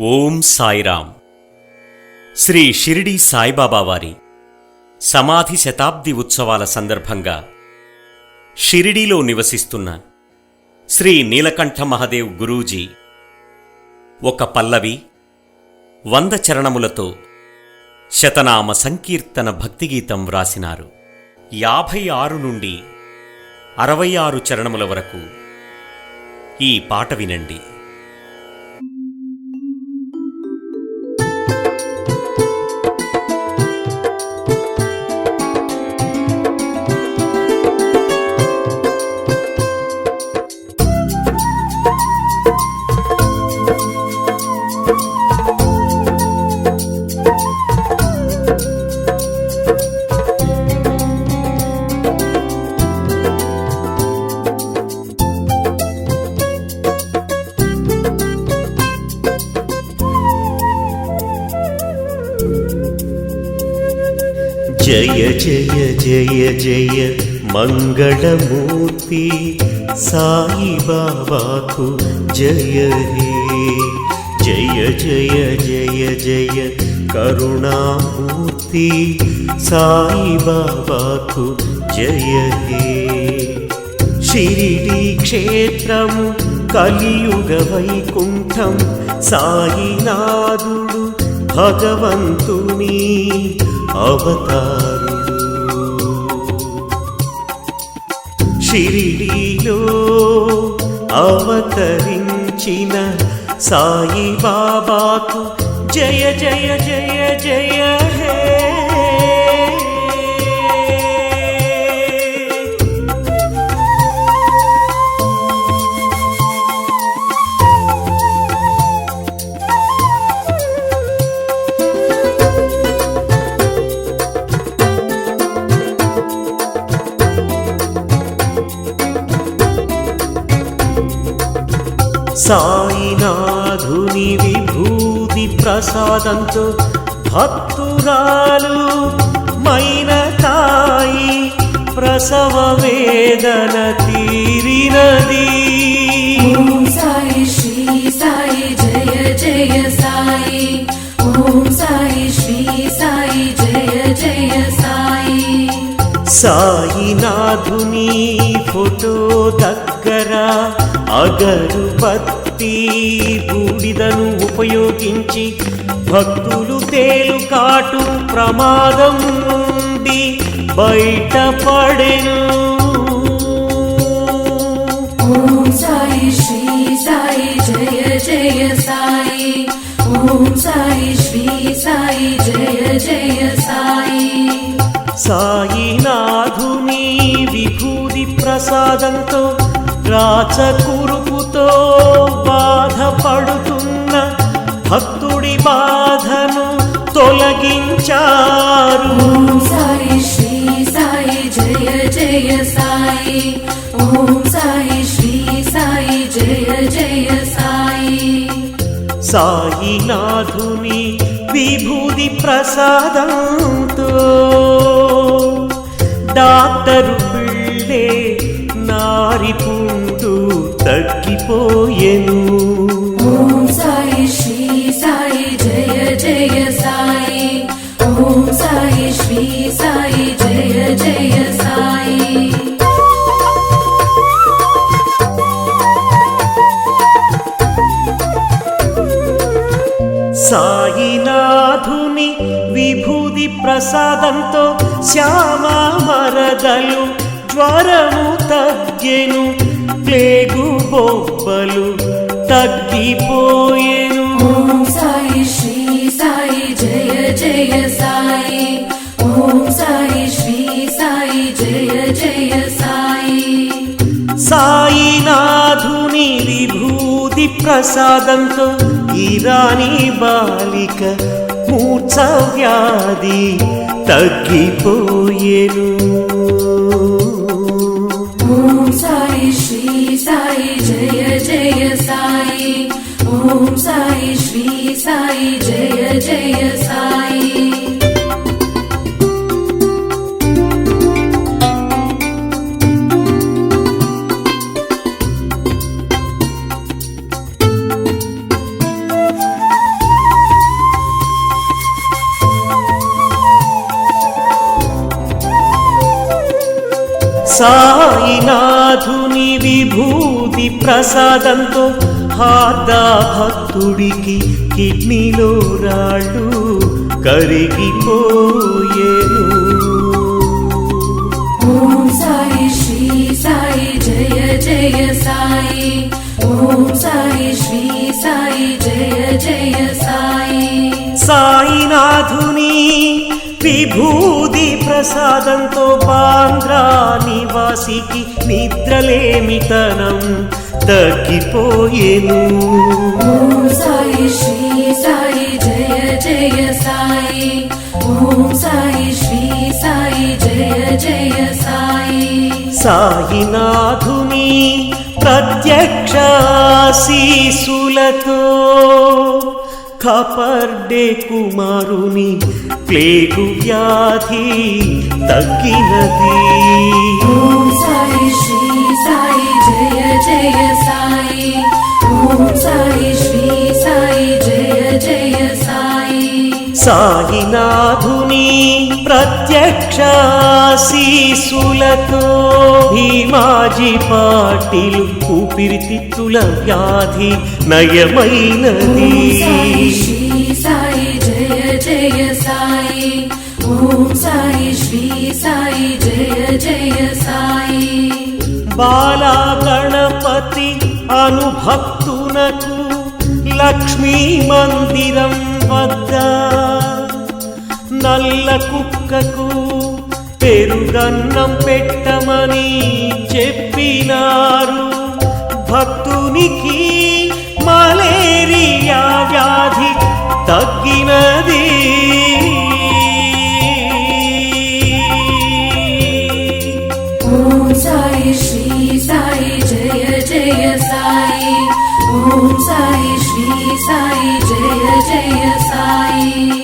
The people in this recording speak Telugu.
ఓం సాయిరామ్ శ్రీ షిరిడి సాయిబాబా వారి సమాధి శతాబ్ది ఉత్సవాల సందర్భంగా షిరిడీలో నివసిస్తున్న శ్రీ నీలకంఠ మహదేవ్ గురూజీ ఒక పల్లవి వంద చరణములతో శతనామ సంకీర్తన భక్తిగీతం వ్రాసినారు. యాభై ఆరు నుండి అరవై ఆరు చరణముల వరకు ఈ పాట వినండి. జయ జయ జయ జయ మంగళమూర్తి సాయి బాబాకు జయ హే. జయ జయ జయ జయ కరుణామూర్తి సాయి బాబాకు జయ హే. షిరిడి క్షేత్రము కలియుగ వైకుంఠం సాయినాథుడు భగవంతుని అవతారుడు షిరిడీలో అవతరించిన సాయి బాబాకు జయ జయ జయ జయ హే. సాయినాథుని విభూతి ప్రసాదంతో భక్తురాలు మైన తాయి ప్రసవ వేదన తీరినది. ఓం సాయి శ్రీ సాయి జయ జయ సాయి. ఓం సాయి శ్రీ సాయి జయ జయ సాయి. సాయినాథుని ఫోటో దక్క ಶಂಕರ ಅಗರು ಬತ್ತಿ ಬೂಡಿದನು ಉಪಯೋಗಿಸಿ ಭಕ್ತುಲು ತೇಲು ಕಾಟು ಪ್ರಮಾದಂ నుండి బయటపడెను. సాయి శ్రీ సాయి జయ జయ సాయి. ఓం సాయి శ్రీ సాయి జయ జయ సాయి సాయి. సాయినాథుని విభూతి ప్రసాదంతో రాచకురుపుతో బాధపడుతున్న భక్తుడి బాధను తొలగించారు. సాయి శ్రీ సాయి జయ జయ సాయి. ఓం సాయి శ్రీ సాయి జయ జయ సాయి. సాయినాథుని విభూది ప్రసాదంతో డాక్టరు పిల్లే నారి తక్కిపోయెను సాయి శ్రీ సాయి జయ జయ సాయి. సాయి శ్రీ సాయి జయ జయ సాయి. సాయినాథుని విభూది ప్రసాదంతో శ్యామ మరదలు జ్వరము తగ్గెను. ప్లేగు బొబ్బలు తగ్గిపోయేను. సాయి శ్రీ సాయి జయ జయ సాయి. ఓం సాయి శ్రీ సాయి జయ జయ సాయి. సాయినాథుని విభూతి ప్రసాదంతో ఇరాని బాలిక మూర్ఛ వ్యాధి తగ్గిపోయేను. సాయి జయ జయ సాయి. సాయినాథుని విభూతి ప్రసాదంతో నిస్వార్థ భక్తుడికి కిడ్నీలో రాళ్ళు కరిగిపోయేను. ఓం సాయి శ్రీ సాయి జయ జయ సాయి. ఓం సాయి శ్రీ సాయి జయ జయ సాయి. సాయినాథుని విభూ ప్రసాదంతో బాంద్రా నివాసికి నిద్రలేమితనం తగ్గిపోయేను. సాయి శ్రీ సాయి జయ జయ సాయి. ఓం సాయి శ్రీ సాయి జయ జయ సాయి. సాయినాథుని ప్రత్యక్ష శీసులతో కపర్డే కుమారుని ప్లేగు వ్యాధి తగ్గినది. ఓం సాయి శ్రీ సాయి జయ జయ సాయి. ఓం సాయి శ్రీ సాయినాథుని ప్రత్యక్షాశీసులతో భీమాజీ పాటిలు ఊపిరితిత్తుల వ్యాధి నయమైనది. సాయి జయ జయ సాయి. ఓం సాయి శ్రీ సాయి జయ జయ సాయి. బాలా గణపతి అనుభక్తునకు లక్ష్మీ మందిరం వద్ద నల్ల కుక్కకు పెరుగన్నం పెట్టమని చెప్పినారు. భక్తునికి మలేరియా వ్యాధి తగ్గినది. సాయి శ్రీ సాయి జయ జయ సాయి. ఓం సాయి శ్రీ సాయి జయ జయ సాయి.